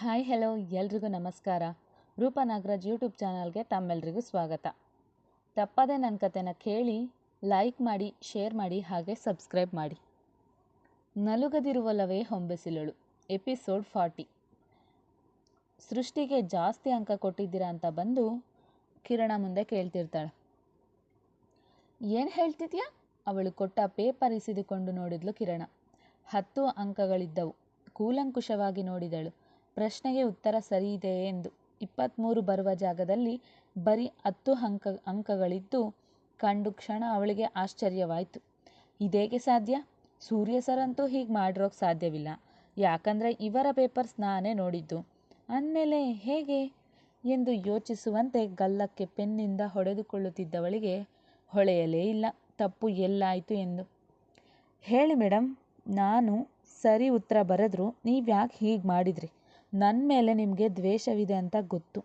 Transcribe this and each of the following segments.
Hi, hello, ಎಲ್ರಿಗೂ ನಮಸ್ಕಾರ. Roopa Nagaraj YouTube ಚಾನಲ್ಗೆ ತಮ್ಮೆಲ್ರಿಗೂ ಸ್ವಾಗತ. ತಪ್ಪದೆ ನನ್ನ ಕತೆನ ಕೇಳಿ ಲೈಕ್ ಮಾಡಿ ಶೇರ್ ಮಾಡಿ, ಹಾಗೆ ಸಬ್ಸ್ಕ್ರೈಬ್ ಮಾಡಿ. ನಲುಗದಿರುವಲ್ಲವೇ ಹೊಂಬೆಸಿಲಳು. ಎಪಿಸೋಡ್ ಫಾರ್ಟಿ ಸೃಷ್ಟಿಗೆ ಜಾಸ್ತಿ ಅಂಕ ಕೊಟ್ಟಿದ್ದೀರಾ ಅಂತ ಬಂದು ಕಿರಣ ಮುಂದೆ ಕೇಳ್ತಿರ್ತಾಳೆ. ಏನು ಹೇಳ್ತಿದ್ಯಾ? ಅವಳು ಕೊಟ್ಟ ಪೇಪರ್ ಇಸಿದುಕೊಂಡು ನೋಡಿದ್ಲು ಕಿರಣ. ಹತ್ತು ಅಂಕಗಳಿದ್ದವು. ಕೂಲಂಕುಷವಾಗಿ ನೋಡಿದಳು. ಪ್ರಶ್ನೆಗೆ ಉತ್ತರ ಸರಿಯಿದೆಯೇ ಎಂದು. ಇಪ್ಪತ್ತ್ಮೂರು ಬರುವ ಜಾಗದಲ್ಲಿ ಬರೀ ಹತ್ತು ಅಂಕ, ಅಂಕಗಳಿದ್ದು ಕಂಡು ಕ್ಷಣ ಅವಳಿಗೆ ಆಶ್ಚರ್ಯವಾಯಿತು. ಇದೇಗೆ ಸಾಧ್ಯ? ಸೂರ್ಯ ಸರ್ ಅಂತೂ ಹೀಗೆ ಮಾಡಿರೋಕ್ಕೆ ಸಾಧ್ಯವಿಲ್ಲ. ಯಾಕಂದರೆ ಇವರ ಪೇಪರ್ಸ್ ನಾನೇ ನೋಡಿದ್ದು. ಅಂದಮೇಲೆ ಹೇಗೆ? ಎಂದು ಯೋಚಿಸುವಂತೆ ಗಲ್ಲಕ್ಕೆ ಪೆನ್ನಿಂದ ಹೊಡೆದುಕೊಳ್ಳುತ್ತಿದ್ದವಳಿಗೆ ಹೊಳೆಯಲೇ ಇಲ್ಲ. ತಪ್ಪು ಎಲ್ಲಾಯಿತು ಎಂದು. ಹೇಳಿ ಮೇಡಮ್ ನಾನು ಸರಿ ಉತ್ತರ ಬರೆದ್ರು ನೀವು ಯಾಕೆ ಹೀಗೆ ಮಾಡಿದ್ರಿ? ನನ್ನ ಮೇಲೆ ನಿಮಗೆ ದ್ವೇಷವಿದೆ ಅಂತ ಗೊತ್ತು.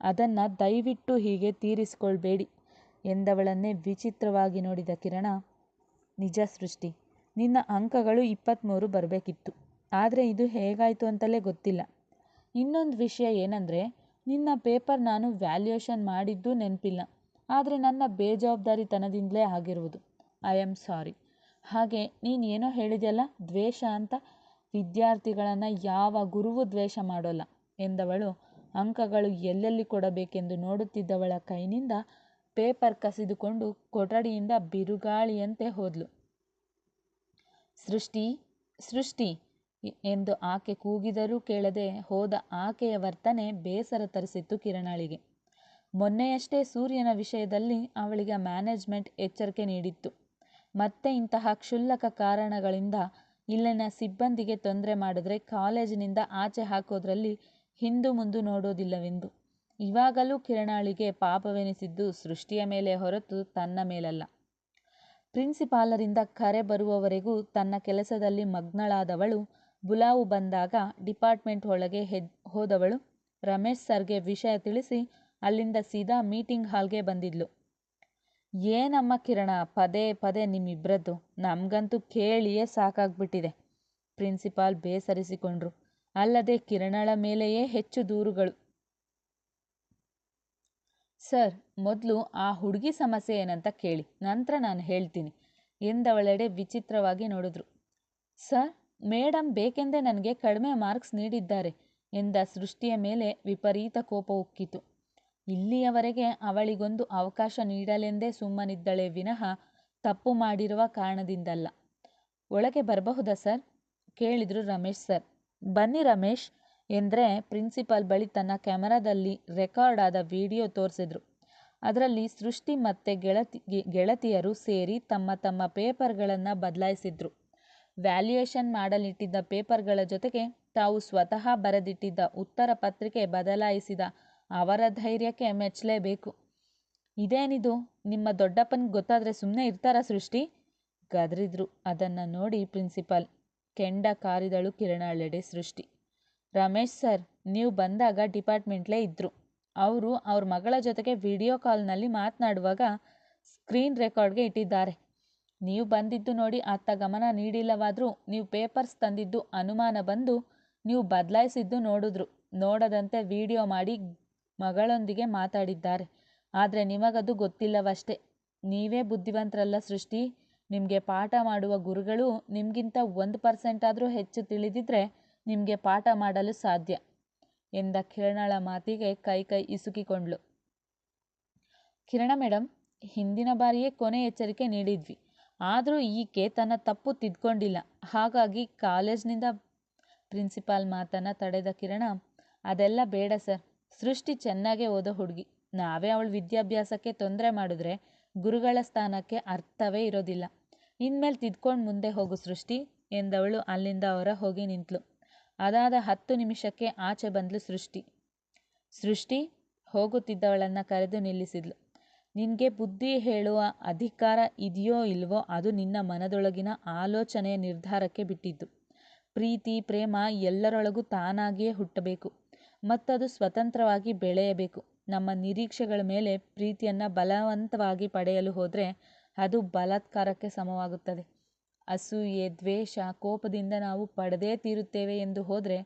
ಅದನ್ನು ದಯವಿಟ್ಟು ಹೀಗೆ ತೀರಿಸಿಕೊಳ್ಬೇಡಿ ಎಂದವಳನ್ನೇ ವಿಚಿತ್ರವಾಗಿ ನೋಡಿದ ಕಿರಣ. ನಿಜ ಸೃಷ್ಟಿ, ನಿನ್ನ ಅಂಕಗಳು ಇಪ್ಪತ್ತ್ಮೂರು ಬರಬೇಕಿತ್ತು. ಆದರೆ ಇದು ಹೇಗಾಯಿತು ಅಂತಲೇ ಗೊತ್ತಿಲ್ಲ. ಇನ್ನೊಂದು ವಿಷಯ ಏನಂದರೆ, ನಿನ್ನ ಪೇಪರ್ ನಾನು ವ್ಯಾಲ್ಯೂಯೇಷನ್ ಮಾಡಿದ್ದು ನೆನಪಿಲ್ಲ. ಆದರೆ ನನ್ನ ಬೇಜವಾಬ್ದಾರಿತನದಿಂದಲೇ ಆಗಿರುವುದು. I am sorry. ಹಾಗೆ ನೀನು ಏನೋ ಹೇಳಿದೆಯಲ್ಲ, ದ್ವೇಷ ಅಂತ? ವಿದ್ಯಾರ್ಥಿಗಳನ್ನು ಯಾವ ಗುರುವು ದ್ವೇಷ ಮಾಡೋಲ್ಲ ಎಂದವಳು. ಅಂಕಗಳು ಎಲ್ಲೆಲ್ಲಿ ಕೊಡಬೇಕೆಂದು ನೋಡುತ್ತಿದ್ದವಳ ಕೈನಿಂದ ಪೇಪರ್ ಕಸಿದುಕೊಂಡು ಕೊಠಡಿಯಿಂದ ಬಿರುಗಾಳಿಯಂತೆ ಹೋದ್ಲು. ಸೃಷ್ಟಿ ಸೃಷ್ಟಿ ಎಂದು ಆಕೆ ಕೂಗಿದರೂ ಕೇಳದೆ ಹೋದ ಆಕೆಯ ವರ್ತನೆ ಬೇಸರ ತರಿಸಿತ್ತು ಕಿರಣಾಳಿಗೆ. ಮೊನ್ನೆಯಷ್ಟೇ ಸೂರ್ಯನ ವಿಷಯದಲ್ಲಿ ಅವಳಿಗೆ ಮ್ಯಾನೇಜ್ಮೆಂಟ್ ಎಚ್ಚರಿಕೆ ನೀಡಿತ್ತು. ಮತ್ತೆ ಇಂತಹ ಕ್ಷುಲ್ಲಕ ಕಾರಣಗಳಿಂದ ಇಲ್ಲಿನ ಸಿಬ್ಬಂದಿಗೆ ತೊಂದರೆ ಮಾಡಿದ್ರೆ ಕಾಲೇಜಿನಿಂದ ಆಚೆ ಹಾಕೋದ್ರಲ್ಲಿ ಹಿಂದು ಮುಂದು ನೋಡೋದಿಲ್ಲವೆಂದು. ಇವಾಗಲೂ ಕಿರಣಾಳಿಗೆ ಪಾಪವೆನಿಸಿದ್ದು ಸೃಷ್ಟಿಯ ಮೇಲೆ ಹೊರತು ತನ್ನ ಮೇಲಲ್ಲ. ಪ್ರಿನ್ಸಿಪಾಲರಿಂದ ಕರೆ ಬರುವವರೆಗೂ ತನ್ನ ಕೆಲಸದಲ್ಲಿ ಮಗ್ನಳಾದವಳು, ಬುಲಾವು ಬಂದಾಗ ಡಿಪಾರ್ಟ್ಮೆಂಟ್ ಒಳಗೆ ಹೆದ್ ಹೋದವಳು. ರಮೇಶ್ ಸರ್ಗೆ ವಿಷಯ ತಿಳಿಸಿ ಅಲ್ಲಿಂದ ಸೀದಾ ಮೀಟಿಂಗ್ ಹಾಲ್ಗೆ ಬಂದಿದ್ಲು. ಏನಮ್ಮ ಕಿರಣ, ಪದೇ ಪದೇ ನಿಮ್ಮಿಬ್ಬರದ್ದು ನಮಗಂತೂ ಕೇಳಿಯೇ ಸಾಕಾಗ್ಬಿಟ್ಟಿದೆ, ಪ್ರಿನ್ಸಿಪಾಲ್ ಬೇಸರಿಸಿಕೊಂಡ್ರು. ಅಲ್ಲದೆ ಕಿರಣಳ ಮೇಲೆಯೇ ಹೆಚ್ಚು ದೂರುಗಳು. ಸರ್, ಮೊದಲು ಆ ಹುಡುಗಿ ಸಮಸ್ಯೆ ಏನಂತ ಕೇಳಿ, ನಂತರ ನಾನು ಹೇಳ್ತೀನಿ, ಎಂದವಳೆಡೆ ವಿಚಿತ್ರವಾಗಿ ನೋಡಿದ್ರು. ಸರ್ ಮೇಡಮ್ ಬೇಕೆಂದೇ ನನಗೆ ಕಡಿಮೆ ಮಾರ್ಕ್ಸ್ ನೀಡಿದ್ದಾರೆ, ಎಂದ ಸೃಷ್ಟಿಯ ಮೇಲೆ ವಿಪರೀತ ಕೋಪ ಉಕ್ಕಿತು. ಇಲ್ಲಿಯವರೆಗೆ ಅವಳಿಗೊಂದು ಅವಕಾಶ ನೀಡಲೆಂದೇ ಸುಮ್ಮನಿದ್ದಳೆ ವಿನಃ ತಪ್ಪು ಮಾಡಿರುವ ಕಾರಣದಿಂದಲ್ಲ. ಒಳಗೆ ಬರಬಹುದಾ ಸರ್? ಕೇಳಿದರು ರಮೇಶ್ ಸರ್. ಬನ್ನಿ ರಮೇಶ್ ಎಂದರೆ ಪ್ರಿನ್ಸಿಪಾಲ್ ಬಳಿ ತನ್ನ ಕ್ಯಾಮರಾದಲ್ಲಿ ರೆಕಾರ್ಡ್ ಆದ ವಿಡಿಯೋ ತೋರಿಸಿದ್ರು. ಅದರಲ್ಲಿ ಸೃಷ್ಟಿ ಮತ್ತೆ ಗೆಳತಿ ಗೆಳತಿಯರು ಸೇರಿ ತಮ್ಮ ತಮ್ಮ ಪೇಪರ್ಗಳನ್ನು ಬದಲಾಯಿಸಿದ್ರು. ವ್ಯಾಲ್ಯೂಯೇಷನ್ ಮಾಡಲಿಟ್ಟಿದ್ದ ಪೇಪರ್ಗಳ ಜೊತೆಗೆ ತಾವು ಸ್ವತಃ ಬರೆದಿಟ್ಟಿದ್ದ ಉತ್ತರ ಪತ್ರಿಕೆ ಬದಲಾಯಿಸಿದ ಅವರ ಧೈರ್ಯಕ್ಕೆ ಮೆಚ್ಚಲೇಬೇಕು. ಇದೇನಿದು? ನಿಮ್ಮ ದೊಡ್ಡಪ್ಪನಿಗೆ ಗೊತ್ತಾದರೆ ಸುಮ್ಮನೆ ಇರ್ತಾರಾ ಸೃಷ್ಟಿ? ಗದರಿದ್ರು. ಅದನ್ನು ನೋಡಿ ಪ್ರಿನ್ಸಿಪಾಲ್. ಕೆಂಡ ಕಾರಿದಳು ಕಿರಣಳೆಡೆ ಸೃಷ್ಟಿ. ರಮೇಶ್ ಸರ್, ನೀವು ಬಂದಾಗ ಡಿಪಾರ್ಟ್ಮೆಂಟ್ಲೇ ಇದ್ದರು ಅವರು ಅವ್ರ ಮಗಳ ಜೊತೆಗೆ ವಿಡಿಯೋ ಕಾಲ್ನಲ್ಲಿ ಮಾತನಾಡುವಾಗ ಸ್ಕ್ರೀನ್ ರೆಕಾರ್ಡ್ಗೆ ಇಟ್ಟಿದ್ದಾರೆ. ನೀವು ಬಂದಿದ್ದು ನೋಡಿ ಆತ ಗಮನ ನೀಡಿಲ್ಲವಾದರೂ ನೀವು ಪೇಪರ್ಸ್ ತಂದಿದ್ದು ಅನುಮಾನ ಬಂದು ನೀವು ಬದಲಾಯಿಸಿದ್ದು ನೋಡಿದ್ರು. ನೋಡದಂತೆ ವಿಡಿಯೋ ಮಾಡಿ ಮಗಳೊಂದಿಗೆ ಮಾತಾಡಿದ್ದಾರೆ. ಆದರೆ ನಿಮಗದು ಗೊತ್ತಿಲ್ಲವಷ್ಟೇ. ನೀವೇ ಬುದ್ಧಿವಂತರಲ್ಲ ಸೃಷ್ಟಿ. ನಿಮಗೆ ಪಾಠ ಮಾಡುವ ಗುರುಗಳು ನಿಮಗಿಂತ ಒಂದು ಪರ್ಸೆಂಟ್ ಆದರೂ ಹೆಚ್ಚು ತಿಳಿದಿದ್ರೆ ನಿಮಗೆ ಪಾಠ ಮಾಡಲು ಸಾಧ್ಯ ಎಂದ ಕಿರಣಳ ಮಾತಿಗೆ ಕೈ ಕೈ ಇಸುಕಿಕೊಂಡ್ಳು. ಕಿರಣ ಮೇಡಮ್ ಹಿಂದಿನ ಬಾರಿಯೇ ಕೊನೆ ಎಚ್ಚರಿಕೆ ನೀಡಿದ್ವಿ. ಆದರೂ ಈಕೆ ತನ್ನ ತಪ್ಪು ತಿದ್ಕೊಂಡಿಲ್ಲ. ಹಾಗಾಗಿ ಕಾಲೇಜ್ನಿಂದ ಪ್ರಿನ್ಸಿಪಾಲ್ ಮಾತನ್ನು ತಡೆದ ಕಿರಣ, ಅದೆಲ್ಲ ಬೇಡ ಸರ್. ಸೃಷ್ಟಿ ಚೆನ್ನಾಗೇ ಓದೋ ಹುಡುಗಿ. ನಾವೇ ಅವಳ ವಿದ್ಯಾಭ್ಯಾಸಕ್ಕೆ ತೊಂದರೆ ಮಾಡಿದ್ರೆ ಗುರುಗಳ ಸ್ಥಾನಕ್ಕೆ ಅರ್ಥವೇ ಇರೋದಿಲ್ಲ. ಇನ್ಮೇಲೆ ತಿದ್ಕೊಂಡು ಮುಂದೆ ಹೋಗು ಸೃಷ್ಟಿ, ಎಂದವಳು ಅಲ್ಲಿಂದ ಹೊರ ಹೋಗಿ ನಿಂತಳು ಅದಾದ ಹತ್ತು ನಿಮಿಷಕ್ಕೆ ಆಚೆ ಬಂದ್ಲು ಸೃಷ್ಟಿ. ಸೃಷ್ಟಿ, ಹೋಗುತ್ತಿದ್ದವಳನ್ನು ಕರೆದು ನಿಲ್ಲಿಸಿದ್ಲು. ನಿನಗೆ ಬುದ್ಧಿ ಹೇಳುವ ಅಧಿಕಾರ ಇದೆಯೋ ಇಲ್ವೋ ಅದು ನಿನ್ನ ಮನದೊಳಗಿನ ಆಲೋಚನೆಯ ನಿರ್ಧಾರಕ್ಕೆ ಬಿಟ್ಟಿದ್ದು. ಪ್ರೀತಿ, ಪ್ರೇಮ ಎಲ್ಲರೊಳಗೂ ತಾನಾಗಿಯೇ ಹುಟ್ಟಬೇಕು. ಮತ್ತದು ಸ್ವತಂತ್ರವಾಗಿ ಬೆಳೆಯಬೇಕು. ನಮ್ಮ ನಿರೀಕ್ಷೆಗಳ ಮೇಲೆ ಪ್ರೀತಿಯನ್ನು ಬಲವಂತವಾಗಿ ಪಡೆಯಲು ಹೋದರೆ ಅದು ಬಲಾತ್ಕಾರಕ್ಕೆ ಸಮವಾಗುತ್ತದೆ. ಅಸೂಯೆ, ದ್ವೇಷ, ಕೋಪದಿಂದ ನಾವು ಪಡೆದೇ ತೀರುತ್ತೇವೆ ಎಂದು ಹೋದರೆ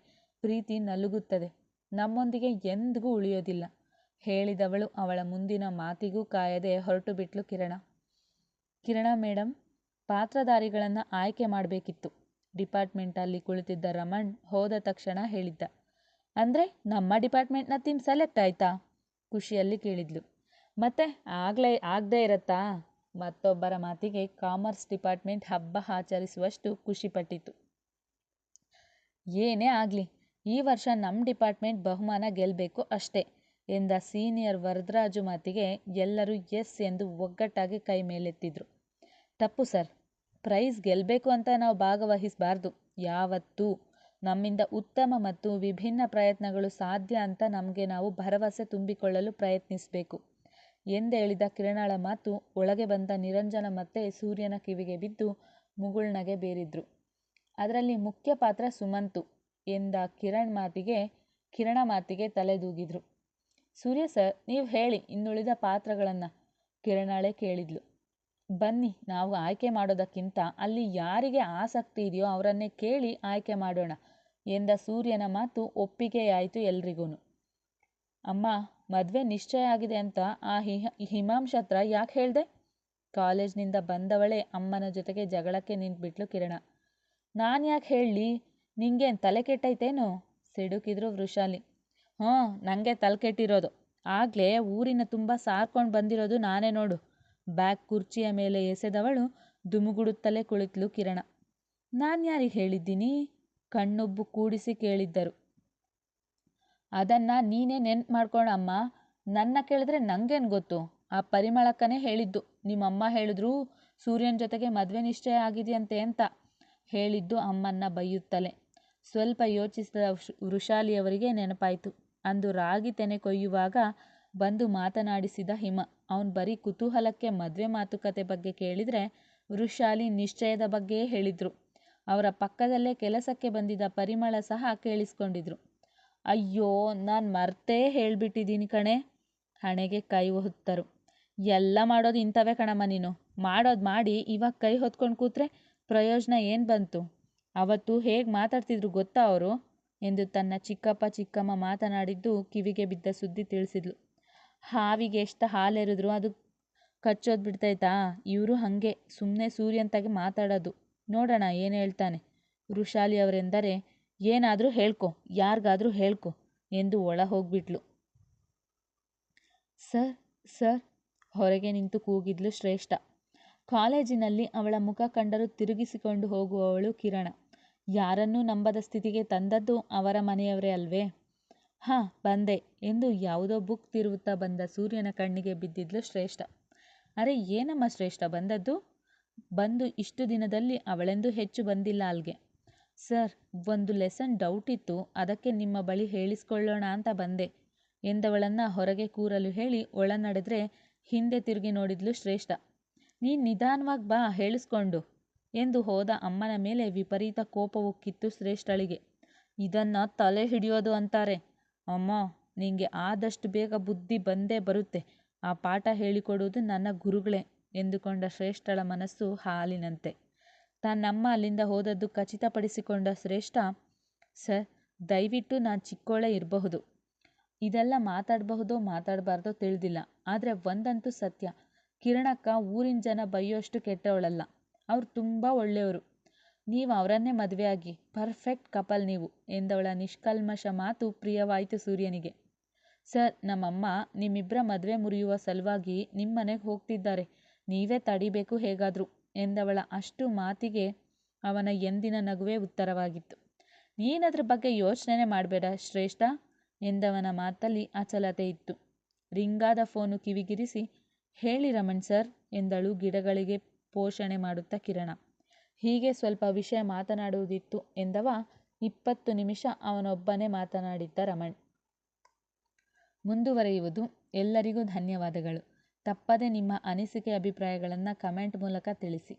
ಪ್ರೀತಿ ನಲುಗುತ್ತದೆ. ನಮ್ಮೊಂದಿಗೆ ಎಂದಿಗೂ ಉಳಿಯೋದಿಲ್ಲ. ಹೇಳಿದವಳು ಅವಳ ಮುಂದಿನ ಮಾತಿಗೂ ಕಾಯದೆ ಹೊರಟು ಬಿಟ್ಲು ಕಿರಣ. ಕಿರಣ ಮೇಡಮ್ ಪಾತ್ರಧಾರಿಗಳನ್ನು ಆಯ್ಕೆ ಮಾಡಬೇಕಿತ್ತು. ಡಿಪಾರ್ಟ್ಮೆಂಟಲ್ಲಿ ಕುಳಿತಿದ್ದ ರಮಣ್ ಹೋದ ತಕ್ಷಣ ಹೇಳಿದ್ದ ಅಂದರೆ ನಮ್ಮ ಡಿಪಾರ್ಟ್ಮೆಂಟ್ನ ಥೀಮ್ ಸೆಲೆಕ್ಟ್ ಆಯ್ತಾ? ಖುಷಿಯಲ್ಲಿ ಕೇಳಿದ್ಲು. ಮತ್ತೆ ಆಗಲೇ, ಆಗದೇ ಇರತ್ತಾ? ಮತ್ತೊಬ್ಬರ ಮಾತಿಗೆ ಕಾಮರ್ಸ್ ಡಿಪಾರ್ಟ್ಮೆಂಟ್ ಹಬ್ಬ ಆಚರಿಸುವಷ್ಟು ಖುಷಿಪಟ್ಟಿತು ಏನೇ ಆಗಲಿ, ಈ ವರ್ಷ ನಮ್ಮ ಡಿಪಾರ್ಟ್ಮೆಂಟ್ ಬಹುಮಾನ ಗೆಲ್ಲಬೇಕು ಅಷ್ಟೇ ಎಂದ ಸೀನಿಯರ್ ವರದರಾಜು ಮಾತಿಗೆ ಎಲ್ಲರೂ ಎಸ್ ಎಂದು ಒಗ್ಗಟ್ಟಾಗಿ ಕೈ ಮೇಲೆತ್ತಿದ್ರು. ತಪ್ಪು ಸರ್, ಪ್ರೈಸ್ ಗೆಲ್ಲಬೇಕು ಅಂತ ನಾವು ಭಾಗವಹಿಸಬಾರ್ದು. ಯಾವತ್ತೂ. ನಮ್ಮಿಂದ ಉತ್ತಮ ಮತ್ತು ವಿಭಿನ್ನ ಪ್ರಯತ್ನಗಳು ಸಾಧ್ಯ ಅಂತ ನಮಗೆ ನಾವು ಭರವಸೆ ತುಂಬಿಕೊಳ್ಳಲು ಪ್ರಯತ್ನಿಸಬೇಕು. ಎಂದೇಳಿದ ಕಿರಣಳ ಮಾತು ಒಳಗೆ ಬಂದ ನಿರಂಜನ ಮತ್ತೆ ಸೂರ್ಯನ ಕಿವಿಗೆ ಬಿದ್ದು ಮುಗುಳ್ನಗೆ ಬೇರಿದ್ರು. ಅದರಲ್ಲಿ ಮುಖ್ಯ ಪಾತ್ರ ಸುಮಂತು ಎಂದ ಕಿರಣ್ ಮಾತಿಗೆ, ಕಿರಣ ಮಾತಿಗೆ ತಲೆದೂಗಿದ್ರು. ಸೂರ್ಯ ಸರ್, ನೀವು ಹೇಳಿ ಇನ್ನುಳಿದ ಪಾತ್ರಗಳನ್ನು ಕಿರಣಾಳೆ ಕೇಳಿದ್ಲು. ಬನ್ನಿ, ನಾವು ಆಯ್ಕೆ ಮಾಡೋದಕ್ಕಿಂತ ಅಲ್ಲಿ ಯಾರಿಗೆ ಆಸಕ್ತಿ ಇದೆಯೋ ಅವರನ್ನೇ ಕೇಳಿ ಆಯ್ಕೆ ಮಾಡೋಣ. ಎಂದ ಸೂರ್ಯನ ಮಾತು ಒಪ್ಪಿಗೆಯಾಯಿತು ಎಲ್ರಿಗೂ ಅಮ್ಮ, ಮದುವೆ ನಿಶ್ಚಯ ಆಗಿದೆ ಅಂತ ಆ ಹಿಹ ಹಿಮಾಂಶ ಹತ್ರ ಯಾಕೆ ಹೇಳ್ದೆ? ಕಾಲೇಜ್ನಿಂದ ಬಂದವಳೇ ಅಮ್ಮನ ಜೊತೆಗೆ ಜಗಳಕ್ಕೆ ನಿಂತ್ಬಿಟ್ಲು ಕಿರಣ. ನಾನು ಯಾಕೆ ಹೇಳಲಿ? ನಿಂಗೇನು ತಲೆ ಕೆಟ್ಟೈತೇನು? ಸಿಡುಕಿದ್ರು ವೃಷಾಲಿ. ಹ್ಞೂ ನನಗೆ ತಲೆ ಕೆಟ್ಟಿರೋದು. ಆಗಲೇ ಊರಿನ ತುಂಬ ಸಾರ್ಕೊಂಡು ಬಂದಿರೋದು ನಾನೇ ನೋಡು. ಬ್ಯಾಗ್ ಕುರ್ಚಿಯ ಮೇಲೆ ಎಸೆದವಳು ದುಮುಗುಡುತ್ತಲೇ ಕುಳಿತಳು ಕಿರಣ. ನಾನು ಯಾರಿಗೆ ಹೇಳಿದ್ದೀನಿ? ಕಣ್ಣುಬ್ಬು ಕೂಡಿಸಿ ಕೇಳಿದ್ದರು. ಅದನ್ನು ನೀನೇ ನೆನ್ಪು ಮಾಡ್ಕೊಳಮ್ಮ ನನ್ನ ಕೇಳಿದ್ರೆ ನಂಗೇನು ಗೊತ್ತು? ಆ ಪರಿಮಳಕ್ಕನೇ ಹೇಳಿದ್ದು. ನಿಮ್ಮಮ್ಮ ಹೇಳಿದ್ರು ಸೂರ್ಯನ ಜೊತೆಗೆ ಮದುವೆ ನಿಶ್ಚಯ ಆಗಿದೆಯಂತೆ ಅಂತ ಹೇಳಿದ್ದು ಅಮ್ಮನ್ನ ಬೈಯುತ್ತಲೇ. ಸ್ವಲ್ಪ ಯೋಚಿಸಿದ ವೃಷಾಲಿಯವರಿಗೆ ನೆನಪಾಯಿತು. ಅಂದು ರಾಗಿ ತೆನೆ ಕೊಯ್ಯುವಾಗ ಬಂದು ಮಾತನಾಡಿಸಿದ ಹಿಮ, ಅವನು ಬರೀ ಕುತೂಹಲಕ್ಕೆ ಮದುವೆ ಮಾತುಕತೆ ಬಗ್ಗೆ ಕೇಳಿದರೆ ವೃಷಾಲಿ ನಿಶ್ಚಯದ ಬಗ್ಗೆಯೇ ಹೇಳಿದ್ರು. ಅವರ ಪಕ್ಕದಲ್ಲೇ ಕೆಲಸಕ್ಕೆ ಬಂದಿದ್ದ ಪರಿಮಳ ಸಹ ಕೇಳಿಸ್ಕೊಂಡಿದ್ರು. ಅಯ್ಯೋ, ನಾನು ಮರ್ತೇ ಹೇಳಿಬಿಟ್ಟಿದ್ದೀನಿ ಕಣೆ. ಹಣೆಗೆ ಕೈ ಹೊತ್ತರು ಎಲ್ಲ ಮಾಡೋದು ಇಂಥವೇ ಕಣಮ್ಮ ನೀನು. ಮಾಡೋದು ಮಾಡಿ ಇವಾಗ ಕೈ ಹೊತ್ಕೊಂಡು ಕೂತ್ರೆ ಪ್ರಯೋಜನ ಏನು ಬಂತು? ಅವತ್ತು ಹೇಗೆ ಮಾತಾಡ್ತಿದ್ರು ಗೊತ್ತಾ ಅವರು? ಎಂದು ತನ್ನ ಚಿಕ್ಕಪ್ಪ ಚಿಕ್ಕಮ್ಮ ಮಾತನಾಡಿದ್ದು ಕಿವಿಗೆ ಬಿದ್ದ ಸುದ್ದಿ ತಿಳಿಸಿದ್ಲು. ಹಾವಿಗೆ ಎಷ್ಟು ಹಾಲೆರೆದ್ರು ಅದು ಕಚ್ಚೋದು ಬಿಡ್ತೈತಾ ಇವರು ಹಾಗೆ ಸುಮ್ಮನೆ ಸೂರ್ಯಂತಾಗಿ ಮಾತಾಡೋದು. ನೋಡೋಣ, ಏನು ಹೇಳ್ತಾನೆ? ವೃಷಾಲಿ ಅವರೆಂದರೆ, ಏನಾದರೂ ಹೇಳ್ಕೊ, ಯಾರಿಗಾದರೂ ಹೇಳ್ಕೊ ಎಂದು ಒಳ ಹೋಗ್ಬಿಟ್ಲು ಸರ್ ಸರ್, ಹೊರಗೆ ನಿಂತು ಕೂಗಿದ್ಲು ಶ್ರೇಷ್ಠ. ಕಾಲೇಜಿನಲ್ಲಿ ಅವಳ ಮುಖ ಕಂಡರು ತಿರುಗಿಸಿಕೊಂಡು ಹೋಗುವವಳು ಕಿರಣ. ಯಾರನ್ನೂ ನಂಬದ ಸ್ಥಿತಿಗೆ ತಂದದ್ದು ಅವರ ಮನೆಯವರೇ ಅಲ್ವೇ? ಹಾಂ, ಬಂದೆ ಎಂದು ಯಾವುದೋ ಬುಕ್ ತಿರುವುತ್ತಾ ಬಂದ ಸೂರ್ಯನ ಕಣ್ಣಿಗೆ ಬಿದ್ದಿದ್ಲು ಶ್ರೇಷ್ಠ. ಅರೆ, ಏನಮ್ಮ ಶ್ರೇಷ್ಠ ಬಂದದ್ದು? ಬಂದು ಇಷ್ಟು ದಿನದಲ್ಲಿ ಅವಳೆಂದು ಹೆಚ್ಚು ಬಂದಿಲ್ಲ ಅಲ್ಗೆ. ಸರ್, ಒಂದು ಲೆಸನ್ ಡೌಟ್ ಇತ್ತು, ಅದಕ್ಕೆ ನಿಮ್ಮ ಬಳಿ ಹೇಳಿಸ್ಕೊಳ್ಳೋಣ ಅಂತ ಬಂದೆ, ಎಂದವಳನ್ನು ಹೊರಗೆ ಕೂರಲು ಹೇಳಿ ಒಳ ನಡೆದ್ರೆ ಹಿಂದೆ ತಿರುಗಿ ನೋಡಿದ್ಲು ಶ್ರೇಷ್ಠ. ನೀನು ನಿಧಾನವಾಗಿ ಬಾ, ಹೇಳಿಸ್ಕೊಂಡು, ಎಂದು ಹೋದ ಅಮ್ಮನ ಮೇಲೆ ವಿಪರೀತ ಕೋಪ ಉಕ್ಕಿತ್ತು ಶ್ರೇಷ್ಠಳಿಗೆ. ಇದನ್ನು ತಲೆ ಹಿಡಿಯೋದು ಅಂತಾರೆ. ಅಮ್ಮ, ನಿಂಗೆ ಆದಷ್ಟು ಬೇಗ ಬುದ್ಧಿ ಬಂದೇ ಬರುತ್ತೆ. ಆ ಪಾಠ ಹೇಳಿಕೊಡುವುದು ನನ್ನ ಗುರುಗಳೇ. ಎಂದುಕೊಂಡ ಶ್ರೇಷ್ಠಳ ಮನಸ್ಸು ಹಾಲಿನಂತೆ. ತನ್ನಮ್ಮ ಅಲ್ಲಿಂದ ಹೋದದ್ದು ಖಚಿತಪಡಿಸಿಕೊಂಡ ಶ್ರೇಷ್ಠ, ಸರ್, ದಯವಿಟ್ಟು ನಾನು ಚಿಕ್ಕೋಳೆ ಇರಬಹುದು. ಇದೆಲ್ಲ ಮಾತಾಡಬಹುದೋ ಮಾತಾಡಬಾರ್ದೋ ತಿಳಿದಿಲ್ಲ. ಆದರೆ ಒಂದಂತೂ ಸತ್ಯ. ಕಿರಣಕ್ಕ ಊರಿನ ಜನ ಬೈಯೋಷ್ಟು ಕೆಟ್ಟವಳಲ್ಲ. ಅವ್ರು ತುಂಬ ಒಳ್ಳೆಯವರು. ನೀವು ಅವರನ್ನೇ ಮದುವೆಯಾಗಿ ಪರ್ಫೆಕ್ಟ್ ಕಪಲ್ ನೀವು ಎಂದವಳ ನಿಷ್ಕಲ್ಮಶ ಮಾತು ಪ್ರಿಯವಾಯಿತು ಸೂರ್ಯನಿಗೆ. ಸರ್, ನಮ್ಮಮ್ಮ ನಿಮ್ಮಿಬ್ಬರ ಮದುವೆ ಮುರಿಯುವ ಸಲುವಾಗಿ ನಿಮ್ಮನೆಗೆ ಹೋಗ್ತಿದ್ದಾರೆ. ನೀವೇ ತಡಿಬೇಕು ಹೇಗಾದರೂ ಎಂದವಳ ಅಷ್ಟು ಮಾತಿಗೆ ಅವನ ಎಂದಿನ ನಗುವೇ ಉತ್ತರವಾಗಿತ್ತು. ನೀನದ್ರ ಬಗ್ಗೆ ಯೋಚನೆ ಮಾಡಬೇಡ ಶ್ರೇಷ್ಠ ಎಂದವನ ಮಾತಲ್ಲಿ ಅಚಲತೆ ಇತ್ತು. ರಿಂಗಾದ ಫೋನು ಕಿವಿಗಿರಿಸಿ, ಹೇಳಿ ರಮಣ್ ಸರ್ ಎಂದಳು ಗಿಡಗಳಿಗೆ ಪೋಷಣೆ ಮಾಡುತ್ತಾ ಕಿರಣ. ಹೀಗೆ ಸ್ವಲ್ಪ ವಿಷಯ ಮಾತನಾಡುವುದಿತ್ತು ಎಂದವ ಇಪ್ಪತ್ತು ನಿಮಿಷ ಅವನೊಬ್ಬನೇ ಮಾತನಾಡಿದ್ದ ರಮಣ್. ಮುಂದುವರಿಯುವುದು ಎಲ್ಲರಿಗೂ ಧನ್ಯವಾದಗಳು. ತಪ್ಪದೆ ನಿಮ್ಮ ಅನಿಸಿಕೆ ಅಭಿಪ್ರಾಯಗಳನ್ನು ಕಮೆಂಟ್ ಮೂಲಕ ತಿಳಿಸಿ.